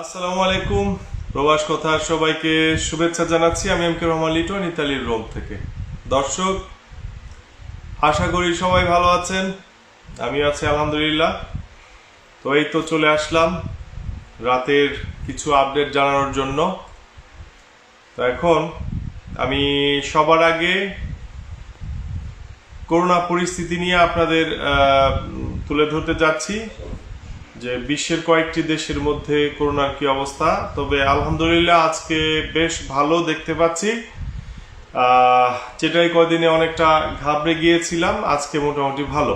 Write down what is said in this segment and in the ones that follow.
আসসালামু আলাইকুম। প্রবাস কথার সবাইকে শুভেচ্ছা জানাচ্ছি। আমি এম কে রহমান লিটন, ইতালির রোম থেকে। দর্শক, আশা করি সবাই ভালো আছেন। আমি আছি আলহামদুলিল্লাহ। তো এই তো চলে আসলাম রাতের কিছু আপডেট জানানোর জন্য। তো এখন আমি সবার আগে করোনা পরিস্থিতি নিয়ে আপনাদের তুলে ধরতে যাচ্ছি। যে বিশ্বের কয়েকটি দেশের মধ্যে করোনার কি অবস্থা, তবে আলহামদুলিল্লাহ আজকে বেশ ভালো দেখতে পাচ্ছি। যেটাই কয়দিনে অনেকটা ঘাবড়ে গিয়েছিলাম, আজকে মোটামুটি ভালো।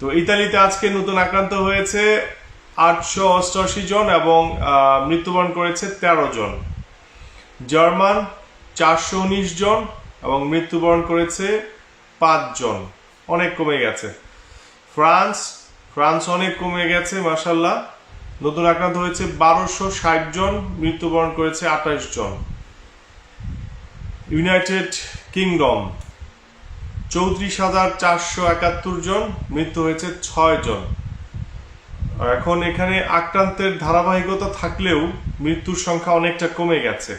তো ইতালিতে আজকে নতুন আক্রান্ত হয়েছে আটশো অষ্টআশি জন এবং মৃত্যুবরণ করেছে তেরো জন। জার্মান চারশো উনিশ জন এবং মৃত্যুবরণ করেছে পাঁচজন অনেক কমে গেছে। ফ্রান্স ফ্রান্স অনেক কমে গেছে মাসাল্লাহ নতুন আক্রান্ত হয়েছে বারোশো ষাট জন, মৃত্যুবরণ করেছে আঠাশ জন। ইউনাইটেড কিংডম, চৌত্রিশ হাজার চারশো একাত্তর জন, মৃত্যু হয়েছে ছয় জন। এখন এখানে আক্রান্তের ধারাবাহিকতা থাকলেও মৃত্যুর সংখ্যা অনেকটা কমে গেছে।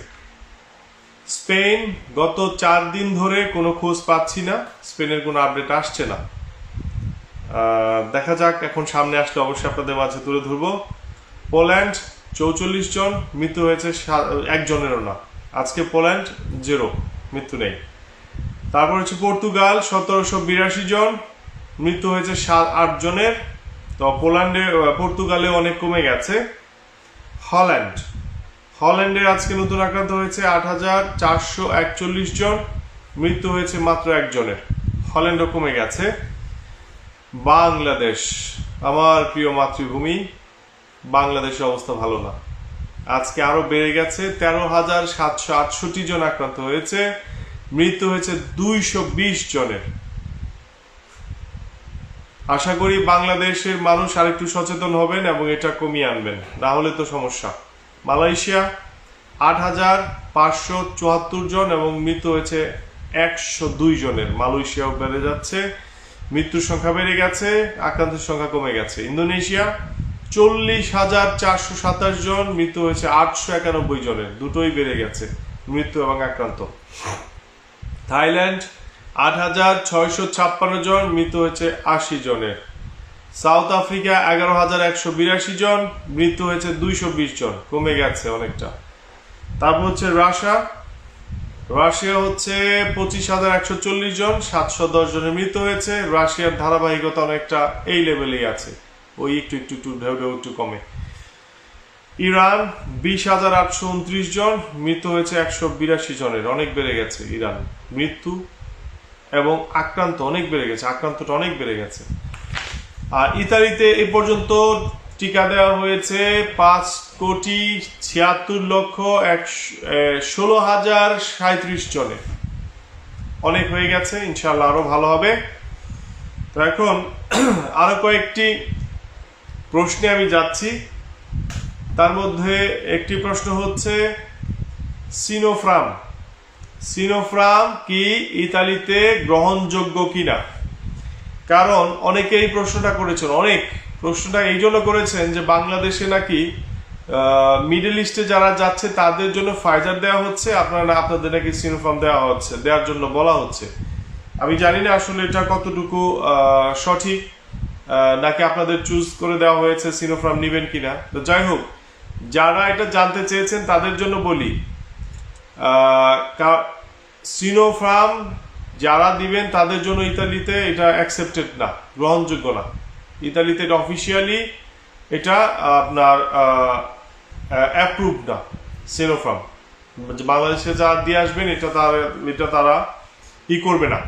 স্পেন গত চার দিন ধরে কোনো খোঁজ পাচ্ছি না, স্পেনের কোনো আপডেট আসছে না। দেখা যাক, এখন সামনে আসলে অবশ্যই আপনাদের মাঝে তুলে ধরবো। পোল্যান্ড, চৌচল্লিশ জন মৃত্যু হয়েছে একজনেরও না। আজকে পোল্যান্ড জিরো মৃত্যু নেই। তারপর হচ্ছে পর্তুগাল, সতেরোশো বিরাশি জন মৃত্যু হয়েছে, সাত, আট জনের। তো পোল্যান্ডে পর্তুগালে অনেক কমে গেছে। হল্যান্ড, হল্যান্ডে আজকে নতুন আক্রান্ত হয়েছে, আট হাজার চারশো একচল্লিশ জন। মৃত্যু হয়েছে মাত্র একজনের হল্যান্ডও কমে গেছে। বাংলাদেশ, আমার প্রিয় মাতৃভূমি, বাংলাদেশের অবস্থা ভালো না। আজকে আরও বেড়ে গেছে, তেরো হাজার সাতশো আটষট্টি জন আক্রান্ত হয়েছে, মৃত্যু হয়েছে দুইশো বিশ জনের। আশা করি বাংলাদেশের মানুষ আরেকটু সচেতন হবেন এবং এটা কমিয়ে আনবেন। না হলে তো সমস্যা। মালয়েশিয়া, আট হাজার পাঁচশো চুয়াত্তর জন এবং মৃত্যু হয়েছে একশো দুই জনের। মালয়েশিয়াও বেড়ে যাচ্ছে। মৃত্যুর সংখ্যা বেড়ে গেছে, আক্রান্তের সংখ্যা কমে গেছে। ইন্দোনেশিয়া, চল্লিশ হাজার চারশো সাতাশ জন, মৃত্যু হয়েছে আটশো একানব্বই জনের। দুটোই বেড়ে গেছে, মৃত্যু এবং আক্রান্ত। থাইল্যান্ড, আট হাজার ছয়শো ছাপ্পান্ন জন, মৃত্যু হয়েছে আশি জনের। সাউথ আফ্রিকা, এগারো হাজার একশো বিরাশি জন, মৃত্যু হয়েছে দুইশো বিশ জন, কমে গেছে অনেকটা। তারপর হচ্ছে রাশিয়া রাশিয়া হচ্ছে পঁচিশ হাজার একশো চল্লিশ জন, সাতশো দশ জনের মৃত্যু হয়েছে। রাশিয়ার ধারাবাহিকতা অনেকটা এই লেভেলেই আছে। ওই একটু একটু একটু, ঢেউ ঢেউ, একটু কমে। ইরান বিশ হাজার আটশো উনত্রিশ জন মৃত্যু হয়েছে একশো বিরাশি জনের। অনেক বেড়ে গেছে ইরান। মৃত্যু এবং আক্রান্ত অনেক বেড়ে গেছে। আক্রান্তটা অনেক বেড়ে গেছে। আর ইতালিতে এ পর্যন্ত টিকা দেওয়া হয়েছে পাঁচ কোটি ছিয়াত্তর লক্ষ এক ষোলো হাজার সাঁত্রিশ জনে। অনেক হয়ে গেছে ইনশাল্লাহ আরও ভালো হবে। তো এখন আরও কয়েকটি প্রশ্নে আমি যাচ্ছি। তার মধ্যে একটি প্রশ্ন হচ্ছে, সিনোফ্রাম সিনোফ্রাম কি ইতালিতে গ্রহণযোগ্য কিনা? কারণ অনেকে এই প্রশ্নটা করেছেন, অনেক। প্রশ্নটা এই জন্য করেছেন যে বাংলাদেশে নাকি মিডল ইস্টে যারা যাচ্ছে, তাদের জন্য ফাইজার দেওয়া হচ্ছে, আপনারা আপনাদের নাকি সিনোফার্ম দেওয়া হচ্ছে দেওয়ার জন্য বলা হচ্ছে। আমি জানি না আসলে এটা কতটুকু সঠিক নাকি আপনাদের চুজ করে দেওয়া হয়েছে সিনোফার্ম নেবেন কিনা। তো যাই হোক, যারা এটা জানতে চেয়েছেন, তাদের জন্য বলি সিনোফার্ম যারা দিবেন, তাদের জন্য ইতালিতে এটা অ্যাকসেপ্টেড না, গ্রহণযোগ্য না। ইতালিতে এটা অফিসিয়ালি এটা আপনার অ্যাপ্রুভ না সিনোফার্ম বাংলাদেশে যা দিয়ে আসবেন, এটা তারা এটা তারা ই করবে না।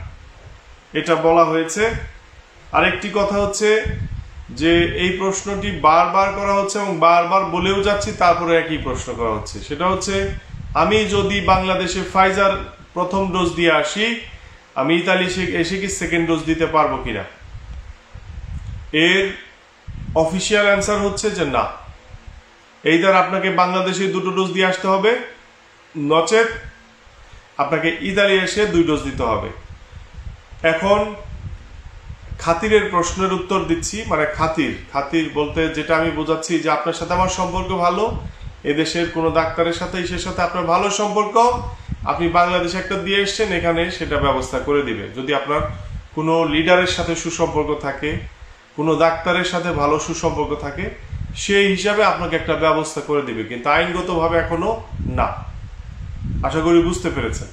এটা বলা হয়েছে। আরেকটি কথা হচ্ছে যে এই প্রশ্নটি বারবার করা হচ্ছে এবং বারবার বলেও যাচ্ছি, তারপরে একই প্রশ্ন করা হচ্ছে। সেটা হচ্ছে, আমি যদি বাংলাদেশে ফাইজার প্রথম ডোজ দিয়ে আসি, আমি ইতালি এসে কি সেকেন্ড ডোজ দিতে পারব কিনা? এর অফিসিয়াল অ্যান্সার হচ্ছে যে না। এইদার আপনাকে বাংলাদেশে দুটো ডোজ দিয়ে আসতে হবে। নচেত আপনাকে ইতালি এসে দুই ডোজ দিতে হবে। এখন খাতিরের প্রশ্নের উত্তর দিচ্ছি মানে খাতির। খাতির বলতে যেটা আমি বোঝাচ্ছি যে আপনার সাথে আমার সম্পর্ক ভালো, এদেশের কোনো ডাক্তারের সাথে ইসের সাথে আপনার ভালো সম্পর্ক। আপনি বাংলাদেশে একটা দিয়ে এসছেন, এখানে সেটা ব্যবস্থা করে দিবে। যদি আপনার কোনো লিডারের সাথে সুসম্পর্ক থাকে কোনো ডাক্তারের সাথে ভালো সুসম্পর্ক থাকে, সেই হিসাবে আপনাকে একটা ব্যবস্থা করে দিবে, কিন্তু আইনগতভাবে এখনও না। আশা করি বুঝতে পেরেছেন।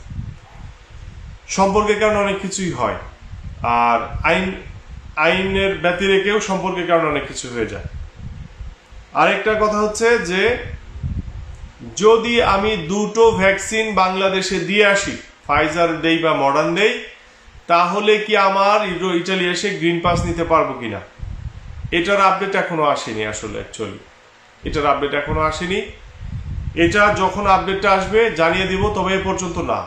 সম্পর্কের কারণে অনেক কিছুই হয়, আর আইন, আইনের ব্যতি রেখেও সম্পর্কের কারণে অনেক কিছু হয়ে যায়। আরেকটা কথা হচ্ছে যে, যদি আমি দুটো ভ্যাকসিন বাংলাদেশে দিয়ে আসি ফাইজার দেই বা মডার্ন দেই, তাহলে কি আমার ইটো- ইটালি এসে গ্রিন পাস নিতে পারব কিনা? এটার আপডেট এখনও আসেনি আসলে অ্যাকচুয়ালি এটার আপডেট এখনও আসেনি। এটা যখন আপডেটটা আসবে, জানিয়ে দিব, তবে এ পর্যন্ত না।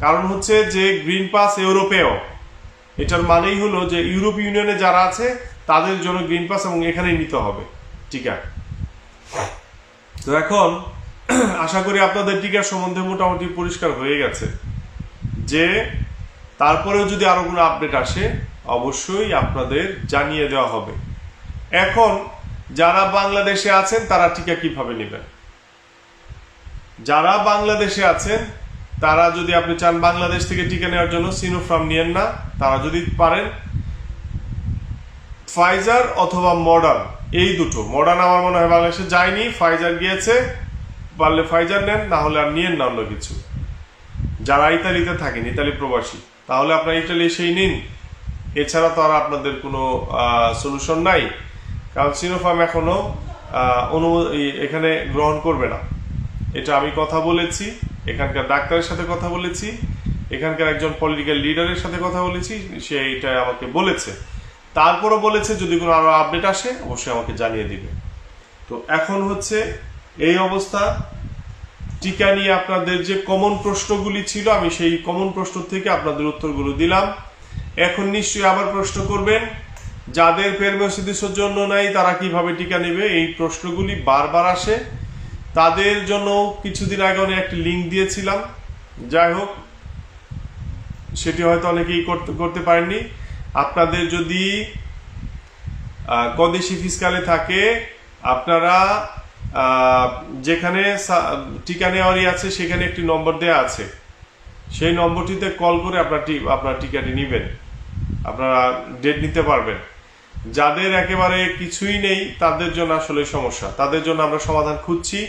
কারণ হচ্ছে যে গ্রিন পাস ইউরোপেও এটার মানেই হলো যে ইউরোপ ইউনিয়নে যারা আছে, তাদের জন্য গ্রিন পাস এবং এখানেই নিতে হবে টিকা তো এখন, আশা করি আপনাদের টিকার সম্বন্ধে মোটামুটি পরিষ্কার হয়ে গেছে। যে, তারপরেও যদি আরও কোনো আপডেট আসে অবশ্যই আপনাদের জানিয়ে দেওয়া হবে। এখন যারা বাংলাদেশে আছেন, তারা টিকা কীভাবে নেবেন? যারা বাংলাদেশে আছেন, তারা যদি আপনি চান বাংলাদেশ থেকে টিকা নেওয়ার জন্য সিনোফ্রাম নিয়েন না, তারা যদি পারেন ফাইজার অথবা মডার্ন এই দুটো। মডার্ন আমার মনে হয় বাংলাদেশে যায়নি ফাইজার গিয়েছে, পারলে ফাইজার নেন, না হলে আর নিয়েন না অন্য কিছু। যারা ইতালিতে থাকেন, ইতালি প্রবাসী, তাহলে আপনার ইতালি সেই নিন। এছাড়া তো আর আপনাদের কোনো সলিউশন নাই। কারণ সিনোফার্ম এখনও অনুমোদন এখানে গ্রহণ করবে না। এটা আমি কথা বলেছি, এখানকার ডাক্তারের সাথে কথা বলেছি, এখানকার একজন পলিটিক্যাল লিডারের সাথে কথা বলেছি, সে এটা আমাকে বলেছে। তারপরও বলেছে, যদি কোনো আরও আপডেট আসে, অবশ্যই আমাকে জানিয়ে দিবে। তো এখন হচ্ছে, এই অবস্থা। টিকা নিয়ে আপনাদের যে কমন প্রশ্নগুলি ছিল, আমি সেই কমন প্রশ্ন থেকে আপনাদের উত্তরগুলো দিলাম। এখন নিশ্চয়ই আবার প্রশ্ন করবেন, যাদের পেরমেসিডিসের জন্য নাই, তারা কীভাবে টিকা নেবে? এই প্রশ্নগুলি বারবার আসে। তাদের জন্য কিছুদিন আগে অনেক একটি লিঙ্ক দিয়েছিলাম। যাই হোক, সেটি হয়তো অনেকেই করতে করতে পারেননি। আপনাদের যদি কদেশি ফিসকালে থাকে, আপনারা যেখানে টিকা নেওয়ারই আছে, সেখানে একটি নম্বর দেওয়া আছে। সেই নম্বরটিতে কল করে আপনার আপনার টিকাটি নেবেন। আপনারা ডেট নিতে পারবেন। যাদের একেবারে কিছুই নেই, তাদের জন্য আসলে সমস্যা। তাদের জন্য আমরা সমাধান খুঁজছি।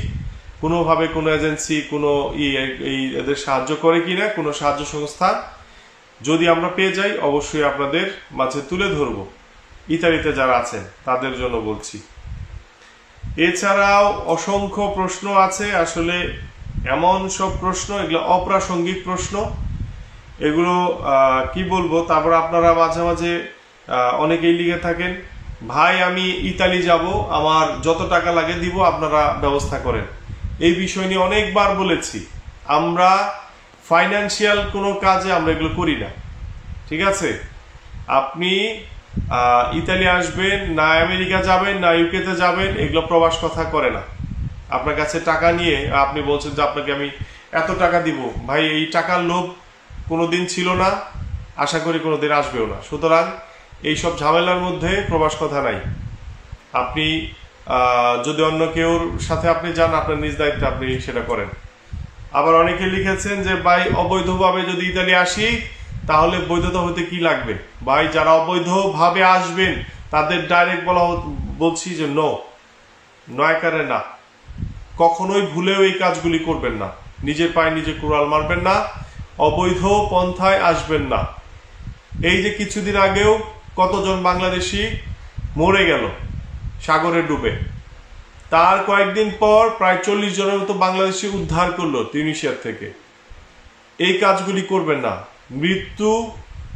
কোনোভাবে কোনো এজেন্সি কোনো এই এদের সাহায্য করে কি না কোনো সাহায্য সংস্থা, যদি আমরা পেয়ে যাই, অবশ্যই আপনাদের মাঝে তুলে ধরব। ইতালিতে যারা আছেন, তাদের জন্য বলছি। এছাড়াও অসংখ্য প্রশ্ন আছে। আসলে এমন সব প্রশ্ন, এগুলো অপ্রাসঙ্গিক প্রশ্ন। এগুলো কি বলব, তারপর আপনারা মাঝে মাঝে অনেকেই লিখে থাকেন, ভাই, আমি ইতালি যাব, আমার যত টাকা লাগে দিব, আপনারা ব্যবস্থা করেন। এই বিষয় নিয়ে অনেকবার বলেছি, আমরা ফাইন্যান্সিয়াল কোনো কাজে আমরা এগুলো করি না, ঠিক আছে? আপনি ইতালি আসবেন, না আমেরিকা যাবেন, না ইউকেতে যাবেন, এগুলো প্রবাস কথা করে না। আপনার কাছে টাকা নিয়ে, আপনি বলছেন যে, আপনাকে আমি এত টাকা দিব। ভাই, এই টাকার লোভ কোনোদিন ছিল না, আশা করি কোনোদিন আসবেও না। সুতরাং এই সব ঝামেলার মধ্যে প্রবাস কথা নাই। আপনি যদি অন্য কেউর সাথে আপনি যান, আপনার নিজ দায়িত্বে আপনি সেটা করেন। আবার অনেকে লিখেছেন যে, ভাই, অবৈধভাবে যদি ইতালি আসি, তাহলে বৈধতা হতে কি লাগবে? ভাই, যারা অবৈধভাবে আসবেন, তাদের ডাইরেক্ট বলা বলছি যে নো নয়কারে না। কখনোই ভুলেও এই কাজগুলি করবেন না। নিজের পায়ে নিজে কুড়াল মারবেন না। অবৈধ পন্থায় আসবেন না। এই যে কিছুদিন আগেও কতজন বাংলাদেশি মরে গেল সাগরে ডুবে, তার কয়েকদিন পর প্রায় চল্লিশ জনের মতো বাংলাদেশি উদ্ধার করল তিউনিশিয়ার থেকে। এই কাজগুলি করবেন না। মৃত্যু,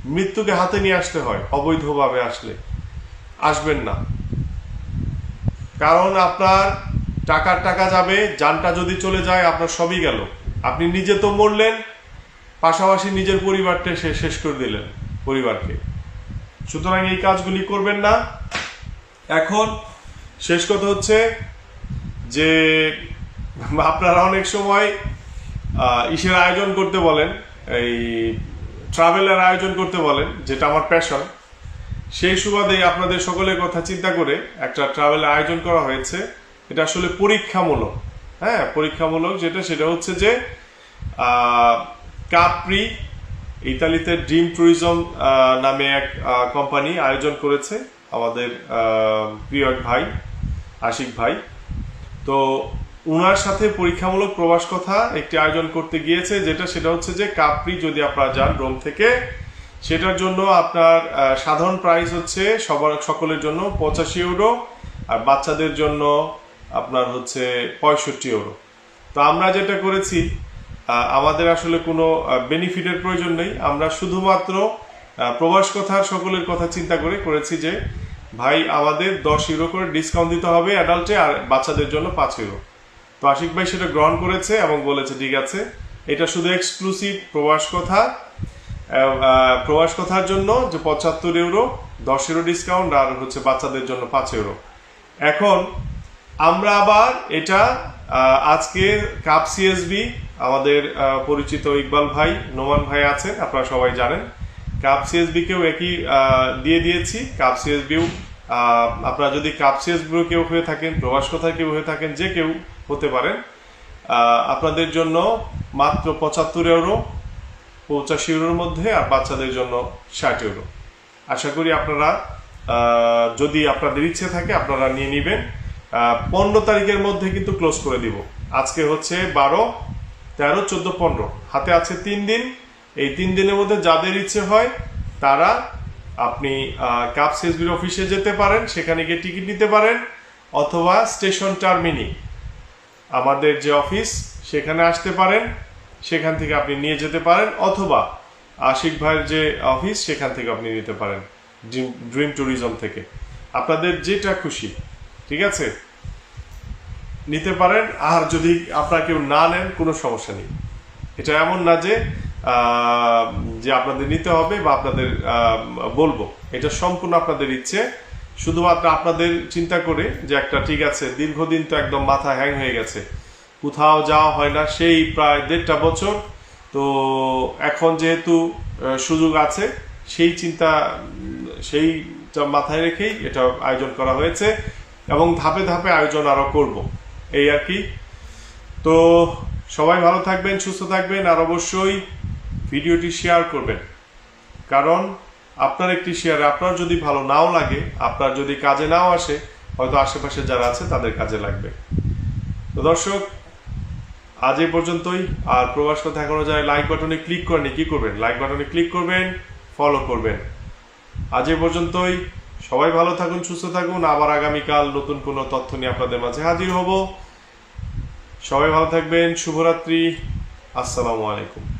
মৃত্যুকে হাতে নিয়ে আসতে হয়, অবৈধভাবে আসলে। আসবেন না। কারণ আপনার টাকার টাকা যাবে, যানটা যদি চলে যায়, আপনার সবই গেল। আপনি নিজে তো মরলেন পাশাপাশি নিজের পরিবারটা সে শেষ করে দিলেন পরিবারকে। সুতরাং এই কাজগুলি করবেন না। এখন শেষ কথা হচ্ছে যে, আপনারা অনেক সময় ইসের আয়োজন করতে বলেন, এই ট্রাভেলের আয়োজন করতে বলেন, যেটা আমার প্যাশন সেই সুবাদে আপনাদের সকলের কথা চিন্তা করে একটা ট্রাভেল আয়োজন করা হয়েছে। এটা আসলে পরীক্ষামূলক হ্যাঁ পরীক্ষামূলক যেটা, সেটা হচ্ছে যে কাপ্রি ইতালিতে ড্রিম ট্যুরিজম নামে এক কোম্পানি আয়োজন করেছে আমাদের প্রিয় এক ভাই, আশিক ভাই। তো উনার সাথে পরীক্ষামূলক প্রবাস কথা একটি আয়োজন করতে গিয়েছে, যেটা সেটা হচ্ছে যে কাপ্রি যদি আপনারা যান রোম থেকে, সেটার জন্য আপনার সাধারণ প্রাইস হচ্ছে সবার, সকলের জন্য পঁচাশি ইউরো আর বাচ্চাদের জন্য আপনার হচ্ছে পঁয়ষট্টি ইউরো তো আমরা যেটা করেছি আমাদের আসলে কোনো বেনিফিটের প্রয়োজন নেই। আমরা শুধুমাত্র প্রবাস কথার সকলের কথা চিন্তা করে করেছি যে, ভাই, আমাদের দশ ইউরো করে ডিসকাউন্ট দিতে হবে অ্যাডাল্টে আর বাচ্চাদের জন্য পাঁচ ইউরো তো আশিক ভাই সেটা গ্রহণ করেছে এবং বলেছে, ঠিক আছে। এটা শুধু এক্সক্লুসিভ প্রবাস কথা প্রবাস কথার জন্য যে পঁচাত্তর ইউরো দশ ইউরো ডিসকাউন্ট আর হচ্ছে বাচ্চাদের জন্য পাঁচ ইউরো এখন আমরা আবার এটা আজকে কাপ সিএসবি আমাদের পরিচিত ইকবাল ভাই, নোমান ভাই আছেন, আপনারা সবাই জানেন। কাপ সিএসবি কেও একই দিয়ে দিয়েছি। কাপ সিএসবিও আপনারা যদি কাপ সিএসবিও কেউ হয়ে থাকেন, প্রবাস কথায় কেউ হয়ে থাকেন, যে কেউ হতে পারেন আপনাদের জন্য মাত্র পঁচাত্তর ইউরো পঁচাশি ইউরোর মধ্যে, আর বাচ্চাদের জন্য ষাট ইউরো আশা করি আপনারা যদি আপনাদের ইচ্ছে থাকে, আপনারা নিয়ে নেবেন। পনেরো তারিখের মধ্যে কিন্তু ক্লোজ করে দিব। আজকে হচ্ছে বারো তেরো, চোদ্দ, পনেরো। হাতে আছে তিন দিন। এই তিন দিনের মধ্যে যাদের ইচ্ছে হয়, তারা আপনি কাপ সেসবির অফিসে যেতে পারেন, সেখানে গিয়ে টিকিট নিতে পারেন, অথবা স্টেশন টার্মিনি, আমাদের যে অফিস, সেখানে আসতে পারেন, সেখান থেকে আপনি নিয়ে যেতে পারেন, অথবা আশিক ভাইয়ের যে অফিস, সেখান থেকে আপনি নিতে পারেন ড্রিম ট্যুরিজম থেকে। আপনাদের যেটা খুশি, ঠিক আছে? নিতে পারেন, আর যদি আপনারা কেউ না নেন, কোনো সমস্যা নেই। এটা এমন না যে যে আপনাদের নিতে হবে বা আপনাদের বলব। এটা সম্পূর্ণ আপনাদের ইচ্ছে। শুধুমাত্র আপনাদের চিন্তা করে যে একটা ঠিক আছে, দীর্ঘদিন তো একদম মাথা হ্যাং হয়ে গেছে। কোথাও যাওয়া হয় না, সেই প্রায় দেড়টা বছর। তো এখন যেহেতু সুযোগ আছে, সেই চিন্তা, সেইটা মাথায় রেখেই এটা আয়োজন করা হয়েছে। এবং ধাপে ধাপে আয়োজন আরও করব। এই আর কি। তো সবাই ভালো থাকবেন, সুস্থ থাকবেন, আর অবশ্যই ভিডিওটি শেয়ার করবেন। কারণ আপনার একটি শেয়ারে আপনার যদি ভালো নাও লাগে, আপনার যদি কাজে নাও আসে, হয়তো আশেপাশে যারা আছে তাদের কাজে লাগবে। তো দর্শক, আজ এই পর্যন্তই। আর প্রবাস কথা এখনও যায় লাইক বাটনে ক্লিক করেনি কি করবেন? লাইক বাটনে ক্লিক করবেন ফলো করবেন। আজ এই পর্যন্তই। সবাই ভালো থাকুন, সুস্থ থাকুন। আবার আগামীকাল নতুন কোনো তথ্য নিয়ে আপনাদের মাঝে হাজির হব। সবাই ভালো থাকবেন, শুভরাত্রি। আসসালামু আলাইকুম।